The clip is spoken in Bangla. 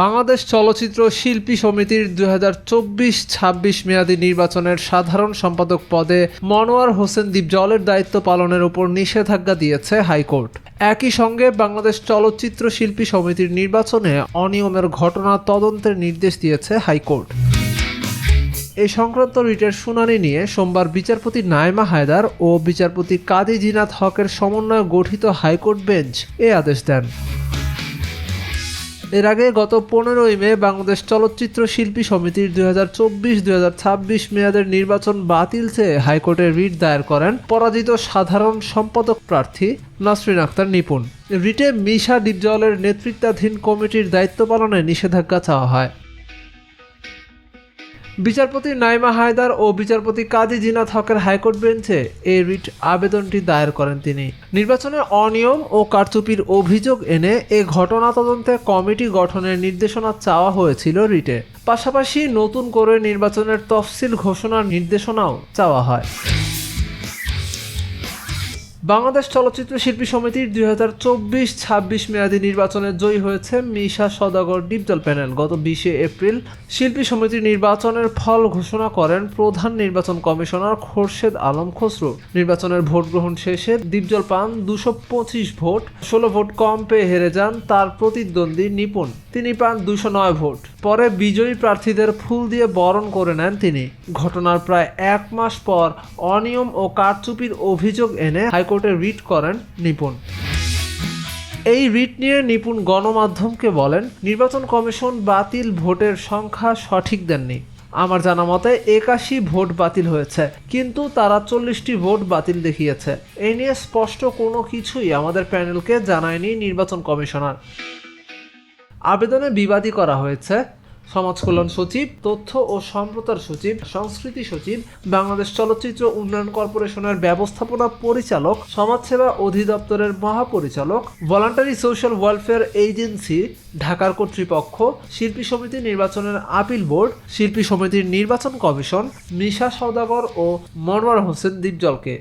বাংলাদেশ চলচ্চিত্র শিল্পী সমিতির দুই হাজার চব্বিশ ছাব্বিশ মেয়াদী নির্বাচনের সাধারণ সম্পাদক পদে মনোয়ার হোসেন দীপজলের দায়িত্ব পালনের উপর নিষেধাজ্ঞা দিয়েছে হাইকোর্ট। একই সঙ্গে বাংলাদেশ চলচ্চিত্র শিল্পী সমিতির নির্বাচনে অনিয়মের ঘটনা তদন্তের নির্দেশ দিয়েছে হাইকোর্ট। এ সংক্রান্ত রিটের শুনানি নিয়ে সোমবার বিচারপতি নাইমা হায়দার ও বিচারপতি কাদি জিনাত হকের সমন্বয়ে গঠিত হাইকোর্ট বেঞ্চ এ আদেশ দেন। এর আগে গত পনেরোই মে বাংলাদেশ চলচ্চিত্র শিল্পী সমিতির দুই হাজার চব্বিশ হাজার ছাব্বিশ মেয়াদের নির্বাচন বাতিল চেয়ে হাইকোর্টে রিট দায়ের করেন পরাজিত সাধারণ সম্পাদক প্রার্থী নাসরিন আক্তার নিপুণ। রিটে মিশা ডিপজলের নেতৃত্বাধীন কমিটির দায়িত্ব পালনে নিষেধাজ্ঞা চাওয়া হয়। বিচারপতি নাইমা হায়দার ও বিচারপতি কাজী জিনাত হকের হাইকোর্ট বেঞ্চে এই রিট আবেদনটি দায়ের করেন তিনি। নির্বাচনের অনিয়ম ও কারচুপির অভিযোগ এনে এ ঘটনা তদন্তে কমিটি গঠনের নির্দেশনা চাওয়া হয়েছিল রিটে। পাশাপাশি নতুন করে নির্বাচনের তফসিল ঘোষণার নির্দেশনাও চাওয়া হয়। বাংলাদেশ চলচ্চিত্র শিল্পী সমিতির দুই হাজার চব্বিশ, ছাব্বিশ মেয়াদী নির্বাচনে জয়ী হয়েছে মিশা সদাগর ডিপজল প্যানেল। গত বিশে এপ্রিল শিল্পী সমিতির নির্বাচনের ফল ঘোষণা করেন প্রধান নির্বাচন কমিশনার খোরশেদ আলম খসরু। নির্বাচনের ভোট গ্রহণ শেষে ডিপজল পান দুশো পঁচিশ ভোট, ষোলো ভোট কম পেয়ে হেরে যান তার প্রতিদ্বন্দ্বী নিপুণ। তিনি পান দুশো নয় ভোট। পরে বিজয়ী প্রার্থীদের ফুল দিয়ে বরণ করে নেন তিনি। ঘটনার প্রায় এক মাস পর অনিয়ম ও কারচুপির অভিযোগ এনে হাইকোর্টে রিট করেন নিপুণ। এই রিট নিয়ে নিপুণ গণমাধ্যমকে বলেন, নির্বাচন কমিশন বাতিল ভোটের সংখ্যা সঠিক দেননি। আমার জানা মতে একাশি ভোট বাতিল হয়েছে, কিন্তু তারা চল্লিশটি ভোট বাতিল দেখিয়েছে। এই নিয়ে স্পষ্ট কোনো কিছুই আমাদের প্যানেলকে জানায়নি নির্বাচন কমিশনার। আবেদনে বিবাদী করা হয়েছে সমাজ কল্যাণ সচিব, তথ্য ও সম্প্রচার সচিব, সংস্কৃতি সচিব, বাংলাদেশ চলচ্চিত্র উন্নয়ন কর্পোরেশনের ব্যবস্থাপনা পরিচালক, সমাজসেবা অধিদপ্তরের মহাপরিচালক, ভলান্টারি সোশ্যাল ওয়েলফেয়ার এজেন্সি, ঢাকার কর্তৃপক্ষ, শিল্পী সমিতি নির্বাচনের আপিল বোর্ড, শিল্পী সমিতির নির্বাচন কমিশন মিশা সওদাগর ও মনোয়ার হোসেন দীপজলকে।